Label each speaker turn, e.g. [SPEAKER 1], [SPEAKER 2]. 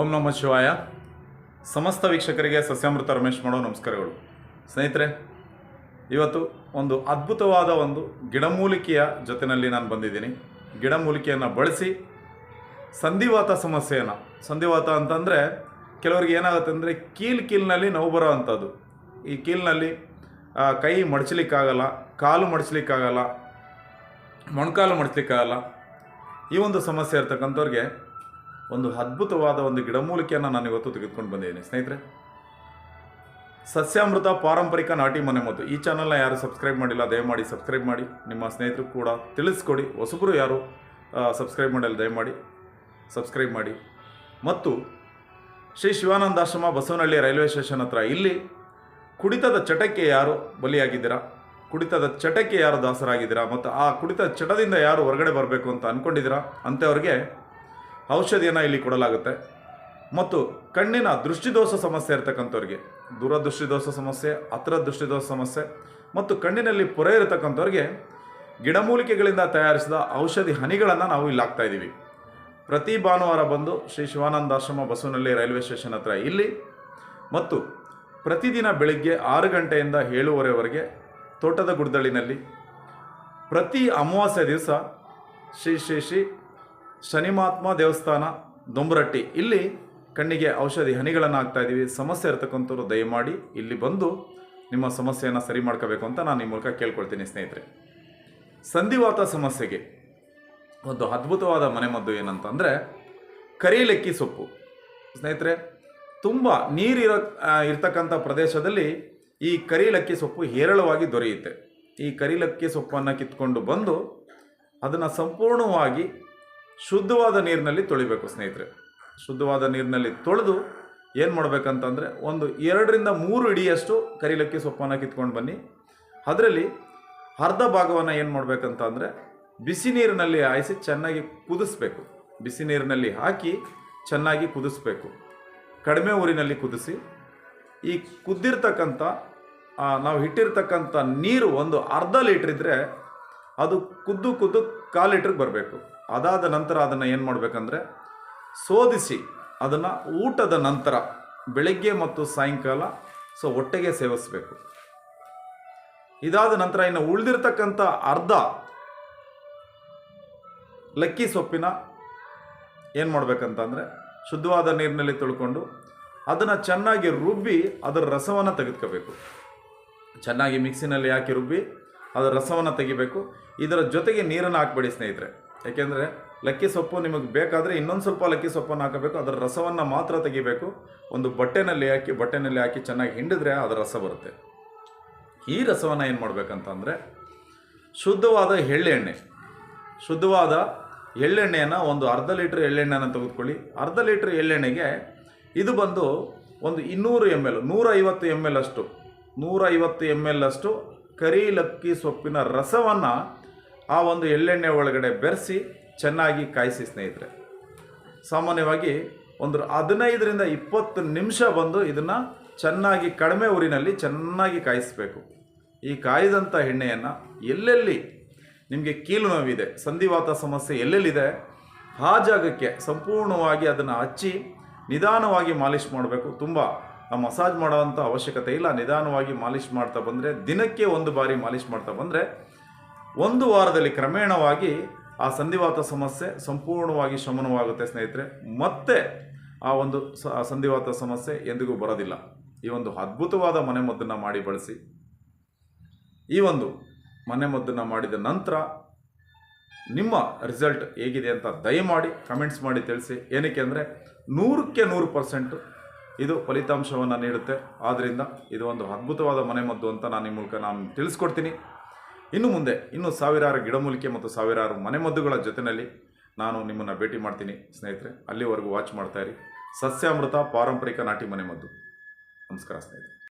[SPEAKER 1] ಓಂ ನಮ ಶಿವಾಯ. ಸಮಸ್ತ ವೀಕ್ಷಕರಿಗೆ ಸಸ್ಯಾಮೃತ ರಮೇಶ್ ಮಾಡೋ ನಮಸ್ಕಾರಗಳು. ಸ್ನೇಹಿತರೆ, ಇವತ್ತು ಒಂದು ಅದ್ಭುತವಾದ ಒಂದು ಗಿಡಮೂಲಿಕೆಯ ಜೊತೆಯಲ್ಲಿ ನಾನು ಬಂದಿದ್ದೀನಿ. ಗಿಡಮೂಲಿಕೆಯನ್ನು ಬಳಸಿ ಸಂಧಿವಾತ ಸಮಸ್ಯೆಯನ್ನು. ಸಂಧಿವಾತ ಅಂತಂದರೆ ಕೆಲವರಿಗೆ ಏನಾಗುತ್ತೆ ಅಂದರೆ ಕೀಲ್ ಕೀಲ್ನಲ್ಲಿ ನೋವು ಬರೋ ಅಂಥದ್ದು. ಈ ಕೀಲ್ನಲ್ಲಿ ಕೈ ಮಡಚಲಿಕ್ಕಾಗಲ್ಲ, ಕಾಲು ಮಡಚಲಿಕ್ಕಾಗಲ್ಲ, ಮೊಣಕಾಲು ಮಡಚಲಿಕ್ಕಾಗಲ್ಲ. ಈ ಒಂದು ಸಮಸ್ಯೆ ಇರ್ತಕ್ಕಂಥವ್ರಿಗೆ ಒಂದು ಅದ್ಭುತವಾದ ಒಂದು ಗಿಡಮೂಲಿಕೆಯನ್ನು ನಾನು ಇವತ್ತು ತೆಗೆದುಕೊಂಡು ಬಂದಿದ್ದೀನಿ. ಸ್ನೇಹಿತರೆ, ಸಸ್ಯಾಮೃತ ಪಾರಂಪರಿಕ ನಾಟಿ ಮನೆ ಮತ್ತು ಈ ಚಾನಲ್ನ ಯಾರು ಸಬ್ಸ್ಕ್ರೈಬ್ ಮಾಡಿಲ್ಲ, ದಯಮಾಡಿ ಸಬ್ಸ್ಕ್ರೈಬ್ ಮಾಡಿ. ನಿಮ್ಮ ಸ್ನೇಹಿತರು ಕೂಡ ತಿಳಿಸ್ಕೊಡಿ. ಹೊಸಬರು ಯಾರು ಸಬ್ಸ್ಕ್ರೈಬ್ ಮಾಡಿಲ್ಲ, ದಯಮಾಡಿ ಸಬ್ಸ್ಕ್ರೈಬ್ ಮಾಡಿ. ಮತ್ತು ಶ್ರೀ ಶಿವಾನಂದಾಶ್ರಮ ಬಸವನಹಳ್ಳಿ ರೈಲ್ವೆ ಸ್ಟೇಷನ್ ಹತ್ರ ಇಲ್ಲಿ ಕುಡಿತದ ಚಟಕ್ಕೆ ಯಾರು ಬಲಿಯಾಗಿದ್ದೀರಾ? ಕುಡಿತದ ಚಟಕ್ಕೆ ಯಾರು ದಾಸರಾಗಿದ್ದೀರಾ? ಮತ್ತು ಆ ಕುಡಿತದ ಚಟದಿಂದ ಯಾರು ಹೊರಗಡೆ ಬರಬೇಕು ಅಂತ ಅಂದ್ಕೊಂಡಿದ್ದೀರಾ ಅಂಥವ್ರಿಗೆ ಔಷಧಿಯನ್ನು ಇಲ್ಲಿ ಕೊಡಲಾಗುತ್ತೆ. ಮತ್ತು ಕಣ್ಣಿನ ದೃಷ್ಟಿದೋಷ ಸಮಸ್ಯೆ ಇರತಕ್ಕಂಥವ್ರಿಗೆ, ದೂರದೃಷ್ಟಿದೋಷ ಸಮಸ್ಯೆ ಹತ್ರ ದೃಷ್ಟಿದೋಷ ಸಮಸ್ಯೆ, ಮತ್ತು ಕಣ್ಣಿನಲ್ಲಿ ಪೊರೆ ಇರತಕ್ಕಂಥವ್ರಿಗೆ ಗಿಡಮೂಲಿಕೆಗಳಿಂದ ತಯಾರಿಸಿದ ಔಷಧಿ ಹನಿಗಳನ್ನು ನಾವು ಇಲ್ಲಿ ಹಾಕ್ತಾ ಇದ್ದೀವಿ. ಪ್ರತಿ ಭಾನುವಾರ ಬಂದು ಶ್ರೀ ಶಿವಾನಂದಾಶ್ರಮ ಬಸವನಹಳ್ಳಿ ರೈಲ್ವೆ ಸ್ಟೇಷನ್ ಹತ್ರ ಇಲ್ಲಿ ಮತ್ತು ಪ್ರತಿದಿನ ಬೆಳಿಗ್ಗೆ ಆರು ಗಂಟೆಯಿಂದ ಏಳುವರೆವರೆಗೆ ತೋಟದ ಗುಡ್ದಳ್ಳಿನಲ್ಲಿ ಪ್ರತಿ ಅಮಾವಾಸ್ಯೆ ದಿವಸ ಶ್ರೀ ಶ್ರೀ ಶ್ರೀ ಶನಿಮಾತ್ಮ ದೇವಸ್ಥಾನ, ದೊಂಬರಟ್ಟಿ. ಇಲ್ಲಿ ಕಣ್ಣಿಗೆ ಔಷಧಿ ಹನಿಗಳನ್ನು ಹಾಕ್ತಾ ಇದ್ದೀವಿ. ಸಮಸ್ಯೆ ಇರತಕ್ಕಂಥವ್ರು ದಯಮಾಡಿ ಇಲ್ಲಿ ಬಂದು ನಿಮ್ಮ ಸಮಸ್ಯೆಯನ್ನು ಸರಿ ಮಾಡ್ಕೋಬೇಕು ಅಂತ ನಾನು ಈ ಮೂಲಕ ಕೇಳ್ಕೊಳ್ತೀನಿ ಸ್ನೇಹಿತರೆ. ಸಂಧಿವಾತ ಸಮಸ್ಯೆಗೆ ಒಂದು ಅದ್ಭುತವಾದ ಮನೆಮದ್ದು ಏನಂತಂದರೆ ಕರಿಲೆಕ್ಕಿ ಸೊಪ್ಪು. ಸ್ನೇಹಿತರೆ, ತುಂಬ ನೀರಿರೋ ಇರತಕ್ಕಂಥ ಪ್ರದೇಶದಲ್ಲಿ ಈ ಕರಿಲಕ್ಕಿ ಸೊಪ್ಪು ಹೇರಳವಾಗಿ ದೊರೆಯುತ್ತೆ. ಈ ಕರಿಲಕ್ಕಿ ಸೊಪ್ಪನ್ನು ಕಿತ್ಕೊಂಡು ಬಂದು ಅದನ್ನು ಸಂಪೂರ್ಣವಾಗಿ ಶುದ್ಧವಾದ ನೀರಿನಲ್ಲಿ ತೊಳಿಬೇಕು ಸ್ನೇಹಿತರೆ. ಶುದ್ಧವಾದ ನೀರಿನಲ್ಲಿ ತೊಳೆದು ಏನು ಮಾಡಬೇಕಂತಂದರೆ ಒಂದು ಎರಡರಿಂದ ಮೂರು ಇಡಿಯಷ್ಟು ಕರಿಲಕ್ಕಿ ಸೊಪ್ಪನ್ನು ಕಿತ್ಕೊಂಡು ಬನ್ನಿ. ಅದರಲ್ಲಿ ಅರ್ಧ ಭಾಗವನ್ನು ಏನು ಮಾಡಬೇಕಂತ ಅಂದರೆ ಬಿಸಿ ನೀರಿನಲ್ಲಿ ಹಾಯಿಸಿ ಚೆನ್ನಾಗಿ ಕುದಿಸ್ಬೇಕು. ಬಿಸಿ ನೀರಿನಲ್ಲಿ ಹಾಕಿ ಚೆನ್ನಾಗಿ ಕುದಿಸ್ಬೇಕು. ಕಡಿಮೆ ಊರಿನಲ್ಲಿ ಕುದಿಸಿ ಈ ಕುದ್ದಿರ್ತಕ್ಕಂಥ ನಾವು ಇಟ್ಟಿರ್ತಕ್ಕಂಥ ನೀರು ಒಂದು ಅರ್ಧ ಲೀಟ್ರ್ ಇದ್ದರೆ ಅದು ಕುದ್ದು ಕುದ್ದು ಕಾಲು ಲೀಟ್ರಿಗೆ ಬರಬೇಕು. ಅದಾದ ನಂತರ ಅದನ್ನು ಏನು ಮಾಡಬೇಕಂದ್ರೆ ಸೋದಿಸಿ ಅದನ್ನು ಊಟದ ನಂತರ ಬೆಳಗ್ಗೆ ಮತ್ತು ಸಾಯಂಕಾಲ ಸೊ ಒಟ್ಟಿಗೆ ಸೇವಿಸಬೇಕು. ಇದಾದ ನಂತರ ಇನ್ನು ಉಳಿದಿರ್ತಕ್ಕಂಥ ಅರ್ಧ ಲಕ್ಕಿ ಸೊಪ್ಪಿನ ಏನು ಮಾಡಬೇಕಂತಂದರೆ ಶುದ್ಧವಾದ ನೀರಿನಲ್ಲಿ ತೊಳ್ಕೊಂಡು ಅದನ್ನು ಚೆನ್ನಾಗಿ ರುಬ್ಬಿ ಅದರ ರಸವನ್ನು ತೆಗೆದುಕೋಬೇಕು. ಚೆನ್ನಾಗಿ ಮಿಕ್ಸಿನಲ್ಲಿ ಹಾಕಿ ರುಬ್ಬಿ ಅದರ ರಸವನ್ನು ತೆಗಿಬೇಕು. ಇದರ ಜೊತೆಗೆ ನೀರನ್ನು ಹಾಕಬೇಡಿ ಸ್ನೇಹಿತರೆ. ಯಾಕೆಂದರೆ ಲಕ್ಕಿ ಸೊಪ್ಪು ನಿಮಗೆ ಬೇಕಾದರೆ ಇನ್ನೊಂದು ಸ್ವಲ್ಪ ಲಕ್ಕಿ ಸೊಪ್ಪನ್ನು ಹಾಕಬೇಕು. ಅದರ ರಸವನ್ನು ಮಾತ್ರ ತೆಗಿಬೇಕು. ಒಂದು ಬಟ್ಟೆನಲ್ಲಿ ಹಾಕಿ ಬಟ್ಟೆನಲ್ಲಿ ಹಾಕಿ ಚೆನ್ನಾಗಿ ಹಿಂಡಿದ್ರೆ ಅದರ ರಸ ಬರುತ್ತೆ. ಈ ರಸವನ್ನು ಏನು ಮಾಡಬೇಕಂತಂದರೆ ಶುದ್ಧವಾದ ಎಳ್ಳೆಣ್ಣೆ. ಶುದ್ಧವಾದ ಎಳ್ಳೆಣ್ಣೆಯನ್ನು ಒಂದು ಅರ್ಧ ಲೀಟ್ರ್ ಎಳ್ಳೆಣ್ಣೆಯನ್ನು ತೆಗೆದುಕೊಳ್ಳಿ. ಅರ್ಧ ಲೀಟ್ರ್ ಎಳ್ಳೆಣ್ಣೆಗೆ ಇದು ಬಂದು ಒಂದು ಇನ್ನೂರು ಎಂ ಎಲ್, ನೂರೈವತ್ತು ಎಂ ಎಲ್ ಅಷ್ಟು, ನೂರೈವತ್ತು ಎಂ ಎಲ್ ಅಷ್ಟು ಕರಿ ಲಕ್ಕಿ ಸೊಪ್ಪಿನ ರಸವನ್ನು ಆ ಒಂದು ಎಳ್ಳೆಣ್ಣೆ ಒಳಗಡೆ ಬೆರೆಸಿ ಚೆನ್ನಾಗಿ ಕಾಯಿಸಿ ಸ್ನೇಹಿತರೆ. ಸಾಮಾನ್ಯವಾಗಿ ಒಂದು ಹದಿನೈದರಿಂದ ಇಪ್ಪತ್ತು ನಿಮಿಷ ಬಂದು ಇದನ್ನು ಚೆನ್ನಾಗಿ ಕಡಿಮೆ ಊರಿನಲ್ಲಿ ಚೆನ್ನಾಗಿ ಕಾಯಿಸಬೇಕು. ಈ ಕಾಯ್ದಂಥ ಎಣ್ಣೆಯನ್ನು ಎಲ್ಲೆಲ್ಲಿ ನಿಮಗೆ ಕೀಲು ನೋವಿದೆ, ಸಂಧಿವಾತ ಸಮಸ್ಯೆ ಎಲ್ಲೆಲ್ಲಿದೆ, ಆ ಜಾಗಕ್ಕೆ ಸಂಪೂರ್ಣವಾಗಿ ಅದನ್ನು ಹಚ್ಚಿ ನಿಧಾನವಾಗಿ ಮಾಲಿಷ್ ಮಾಡಬೇಕು. ತುಂಬ ಮಸಾಜ್ ಮಾಡೋವಂಥ ಅವಶ್ಯಕತೆ ಇಲ್ಲ. ನಿಧಾನವಾಗಿ ಮಾಲಿಷ್ ಮಾಡ್ತಾ ಬಂದರೆ ದಿನಕ್ಕೆ ಒಂದು ಬಾರಿ ಮಾಲಿಷ್ ಮಾಡ್ತಾ ಬಂದರೆ ಒಂದು ವಾರದಲ್ಲಿ ಕ್ರಮೇಣವಾಗಿ ಆ ಸಂಧಿವಾತ ಸಮಸ್ಯೆ ಸಂಪೂರ್ಣವಾಗಿ ಶಮನವಾಗುತ್ತೆ ಸ್ನೇಹಿತರೆ. ಮತ್ತೆ ಆ ಒಂದು ಸಂಧಿವಾತ ಸಮಸ್ಯೆ ಎಂದಿಗೂ ಬರೋದಿಲ್ಲ. ಈ ಒಂದು ಅದ್ಭುತವಾದ ಮನೆಮದ್ದನ್ನು ಮಾಡಿ ಬಳಸಿ. ಈ ಒಂದು ಮನೆಮದ್ದನ್ನು ಮಾಡಿದ ನಂತರ ನಿಮ್ಮ ರಿಸಲ್ಟ್ ಹೇಗಿದೆ ಅಂತ ದಯಮಾಡಿ ಕಮೆಂಟ್ಸ್ ಮಾಡಿ ತಿಳಿಸಿ. ಏನಕ್ಕೆ ಅಂದರೆ ನೂರಕ್ಕೆ ನೂರು ಪರ್ಸೆಂಟು ಇದು ಫಲಿತಾಂಶವನ್ನು ನೀಡುತ್ತೆ. ಆದ್ದರಿಂದ ಇದು ಒಂದು ಅದ್ಭುತವಾದ ಮನೆಮದ್ದು ಅಂತ ನಾನು ಈ ಮೂಲಕ ನಾನು ತಿಳಿಸ್ಕೊಡ್ತೀನಿ. ಇನ್ನು ಮುಂದೆ, ಇನ್ನೂ ಸಾವಿರಾರು ಗಿಡಮೂಲಿಕೆ ಮತ್ತು ಸಾವಿರಾರು ಮನೆಮದ್ದುಗಳ ಜೊತೆಯಲ್ಲಿ ನಾನು ನಿಮ್ಮನ್ನು ಭೇಟಿ ಮಾಡ್ತೀನಿ. ಸ್ನೇಹಿತರೆ, ಅಲ್ಲಿವರೆಗೂ ವಾಚ್ ಮಾಡ್ತಾಯಿರಿ ಸಸ್ಯಾಮೃತ ಪಾರಂಪರಿಕ ನಾಟಿ ಮನೆಮದ್ದು. ನಮಸ್ಕಾರ ಸ್ನೇಹಿತರೆ.